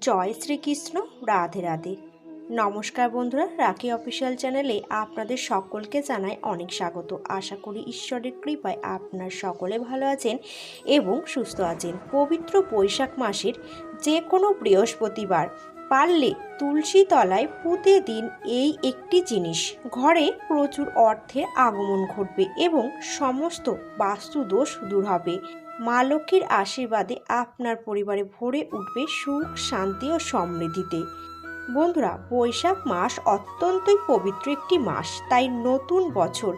জয় শ্রীকৃষ্ণ, রাধে রাধে। নমস্কার বন্ধুরা, রাখি অফিসিয়াল চ্যানেলে আপনাদের সকলকে জানাই অনেক স্বাগত। আশা করি ঈশ্বরের কৃপায় আপনার সকলে ভালো আছেন এবং সুস্থ আছেন। পবিত্র বৈশাখ মাসের যে কোনো বৃহস্পতিবার পারলে তুলসী তলায় পুঁতে দিন এই একটি জিনিস। ঘরে প্রচুর অর্থের আগমন ঘটবে এবং সমস্ত বাস্তুদোষ দূর হবে। মা লক্ষ্মীর আশীর্বাদে আপনার পরিবারে ভরে উঠবে সুখ, শান্তি ও সমৃদ্ধিতে। বন্ধুরা, বৈশাখ মাস অত্যন্তই পবিত্র একটি মাস। তাই নতুন বছর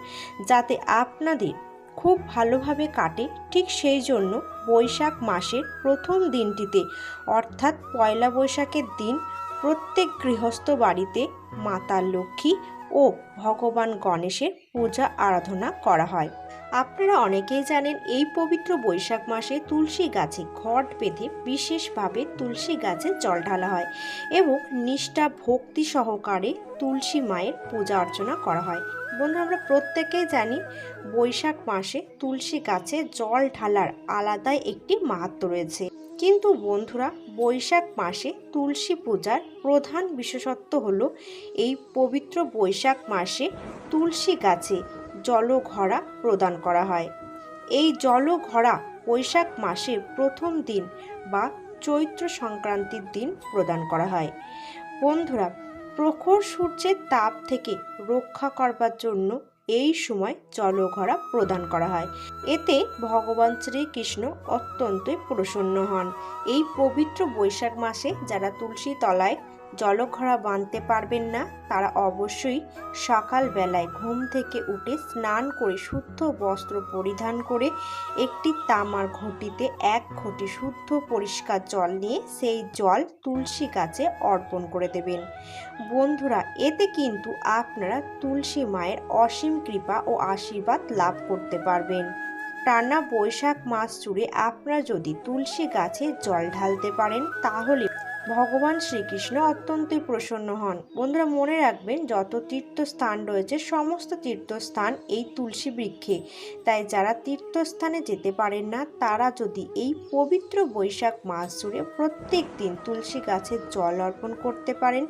যাতে আপনাদের খুব ভালোভাবে কাটে, ঠিক সেই জন্য বৈশাখ মাসের প্রথম দিনটিতে, অর্থাৎ পয়লা বৈশাখের দিন, প্রত্যেক গৃহস্থ বাড়িতে মাতা লক্ষ্মী ও ভগবান গণেশের পূজা আরাধনা করা হয়। আপনারা অনেকেই জানেন এই পবিত্র বৈশাখ মাসে তুলসী গাছে ঘট বেঁধে বিশেষভাবে তুলসী গাছে জল ঢালা হয় এবং নিষ্ঠা, ভক্তি সহকারে তুলসী মায়ের পূজা অর্চনা করা হয়। বন্ধুরা, আমরা প্রত্যেকেই জানি বৈশাখ মাসে তুলসী গাছে জল ঢালার আলাদাই একটি মাহাত্ম রয়েছে। কিন্তু বন্ধুরা, বৈশাখ মাসে তুলসী পূজার প্রধান বিশেষত্ব হলো এই পবিত্র বৈশাখ মাসে তুলসী গাছে জলঘরা প্রদান করা হয়। এই জলঘরা বৈশাখ মাসের প্রথম দিন বা চৈত্র সংক্রান্তির দিন প্রদান করা হয়। বন্ধুরা, প্রখর সূর্যের তাপ থেকে রক্ষা করবার জন্য এই সময় জলঘরা প্রদান করা হয়। এতে ভগবান শ্রীকৃষ্ণ অত্যন্তই প্রসন্ন হন। এই পবিত্র বৈশাখ মাসে যারা তুলসী তলায় জলঘরা বাঁধতে পারবেন না। তারা অবশ্যই সকালবেলায় ঘুম থেকে উঠে স্নান করে শুদ্ধ বস্ত্র পরিধান করে একটি তামার ঘটিতে এক ঘটি শুদ্ধ পরিষ্কার জল নিয়ে সেই জল তুলসী গাছে অর্পণ করে দেবেন। বন্ধুরা, এতে কিন্তু আপনারা তুলসী মায়ের অসীম কৃপা ও আশীর্বাদ লাভ করতে পারবেন। টানা বৈশাখ মাস জুড়ে আপনারা যদি তুলসী গাছে জল ঢালতে পারেন, তাহলে ভগবান শ্রীকৃষ্ণ অত্যন্তই প্রসন্ন হন। বন্ধুরা, মনে রাখবেন, যত তীর্থস্থান রয়েছে, সমস্ত তীর্থস্থান এই তুলসী বৃক্ষে। তাই যারা তীর্থস্থানে যেতে পারেন না, তারা যদি এই পবিত্র বৈশাখ মাস জুড়ে প্রত্যেক দিন তুলসী গাছের জল অর্পণ করতে পারেন,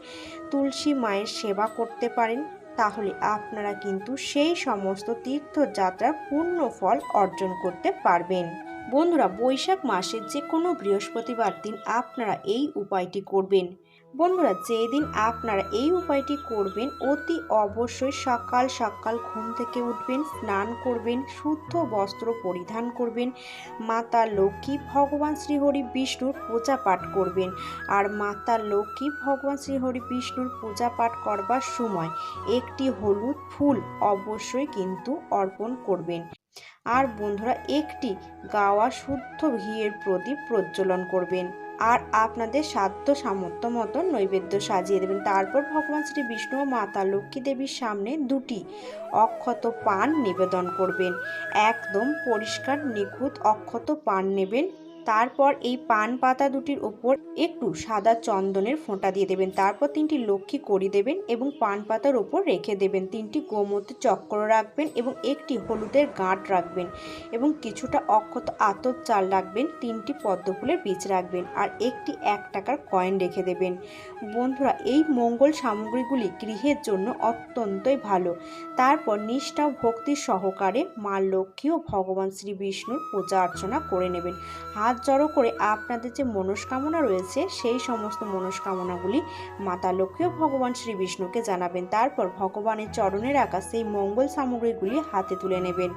তুলসী মায়ের সেবা করতে পারেন, তাহলে আপনারা কিন্তু সেই সমস্ত তীর্থযাত্রার পূর্ণ ফল অর্জন করতে পারবেন। বন্ধুরা, বৈশাখ মাসের যে কোনো বৃহস্পতিবার দিন আপনারা এই উপায়টি করবেন। বন্ধুরা, যেদিন আপনারা এই উপায়টি করবেন, অতি অবশ্যই সকাল সকাল ঘুম থেকে উঠবেন, স্নান করবেন, শুদ্ধ বস্ত্র পরিধান করবেন, মাতা লক্ষ্মী ভগবান শ্রীহরি বিষ্ণুর পূজা পাঠ করবেন। আর মাতা লক্ষ্মী ভগবান শ্রীহরি বিষ্ণুর পূজা পাঠ করবার সময় একটি হলুদ ফুল অবশ্যই কিন্তু অর্পণ করবেন। আর বন্ধুরা একটি গাওয়া শুদ্ধ ঘিয়ের প্রদীপ প্রজ্বলন করবেন। আর আপনাদের সাধ্য সামর্থ্য মতন নৈবেদ্য সাজিয়ে দেবেন। তারপর ভগবান শ্রী বিষ্ণু ও মাতা লক্ষ্মী দেবীর সামনে দুটি অক্ষত পান নিবেদন করবেন। একদম পরিষ্কার নিখুঁত অক্ষত পান নেবেন। তারপর এই পান পাতা দুটির ওপর একটু সাদা চন্দনের ফোঁটা দিয়ে দেবেন। তারপর তিনটি লক্ষ্মী করি দেবেন এবং পান পাতার ওপর রেখে দেবেন। তিনটি গোমতে চক্র রাখবেন এবং একটি হলুদের গাঁট রাখবেন এবং কিছুটা অক্ষত আতর চাল রাখবেন। তিনটি পদ্মফুলের বীজ রাখবেন আর একটি এক টাকার কয়েন রেখে দেবেন। বন্ধুরা, এই মঙ্গল সামগ্রীগুলি গৃহের জন্য অত্যন্তই ভালো। তারপর নিষ্ঠা ভক্তি সহকারে মা লক্ষ্মী ও ভগবান শ্রী বিষ্ণুর পূজা অর্চনা করে নেবেন। হাত জড়ো করে আপনাদের যে মনস্কামনা রয়েছে, সেই সমস্ত মনস্কামনাগুলি মাতা লক্ষ্মী ও ভগবান শ্রী বিষ্ণুকে জানাবেন। তারপর ভগবানের চরণে রাখা সেই মঙ্গল সামগ্রীগুলি হাতে তুলে নেবেন।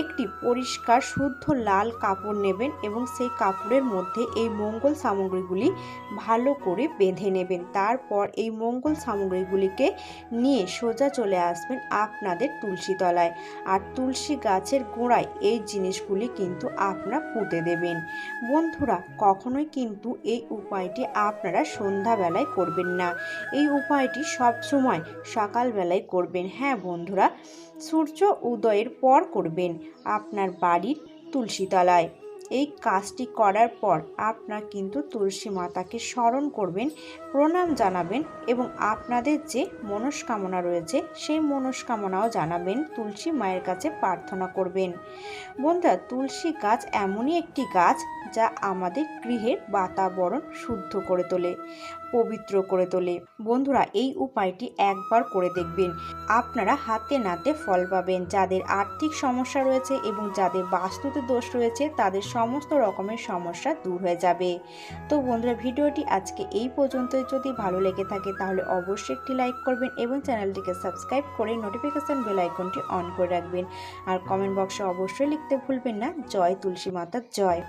একটি পরিষ্কার, শুদ্ধ লাল কাপড় নেবেন এবং সেই কাপড়ের মধ্যে এই মঙ্গল সামগ্রীগুলি ভালো করে বেঁধে নেবেন। তারপর এই মঙ্গল সামগ্রীগুলিকে নিয়ে সোজা চলে আসবেন আপনাদের তুলসী তলায় আর তুলসী গাছের গোড়ায় এই জিনিসগুলি কিন্তু আপনারা পুঁতে দেবেন। বন্ধুরা, কখনোই কিন্তু এই উপায়টি আপনারা সন্ধ্যাবেলায় করবেন না। এই উপায়টি সবসময় সকালবেলায় করবেন। হ্যাঁ বন্ধুরা, সূর্য উদয়ের পর করবেন আপনার বাড়ির তুলসী তলায় এই কাজটি করার পর আপনার কিন্তু তুলসী মাতাকে স্মরণ করবেন, প্রণাম জানাবেন এবং আপনাদের যে মনস্কামনা রয়েছে, সেই মনস্কামনাও জানাবেন, তুলসী মায়ের কাছে প্রার্থনা করবেন। বন্ধুরা, তুলসী গাছ এমনই একটি গাছ যা আমাদের গৃহের বাতাবরণ শুদ্ধ করে তোলে। পবিত্র করে তোলে। বন্ধুরা, এই উপায়টি একবার করে দেখবেন। আপনারা হাতে নাতে ফল পাবেন। যাদের আর্থিক সমস্যা রয়েছে এবং যাদের বাস্তুতে দোষ রয়েছে, তাদের সমস্ত রকমের সমস্যা দূর হয়ে যাবে। তো বন্ধুরা, ভিডিওটি আজকে এই পর্যন্ত যদি ভালো লেগে থাকে, তাহলে অবশ্যই একটি লাইক করবেন এবং চ্যানেলটিকে সাবস্ক্রাইব করে নোটিফিকেশান বেল আইকনটি অন করে রাখবেন। আর কমেন্ট বক্সে অবশ্যই লিখতে ভুলবেন না। জয় তুলসী মাতার জয়।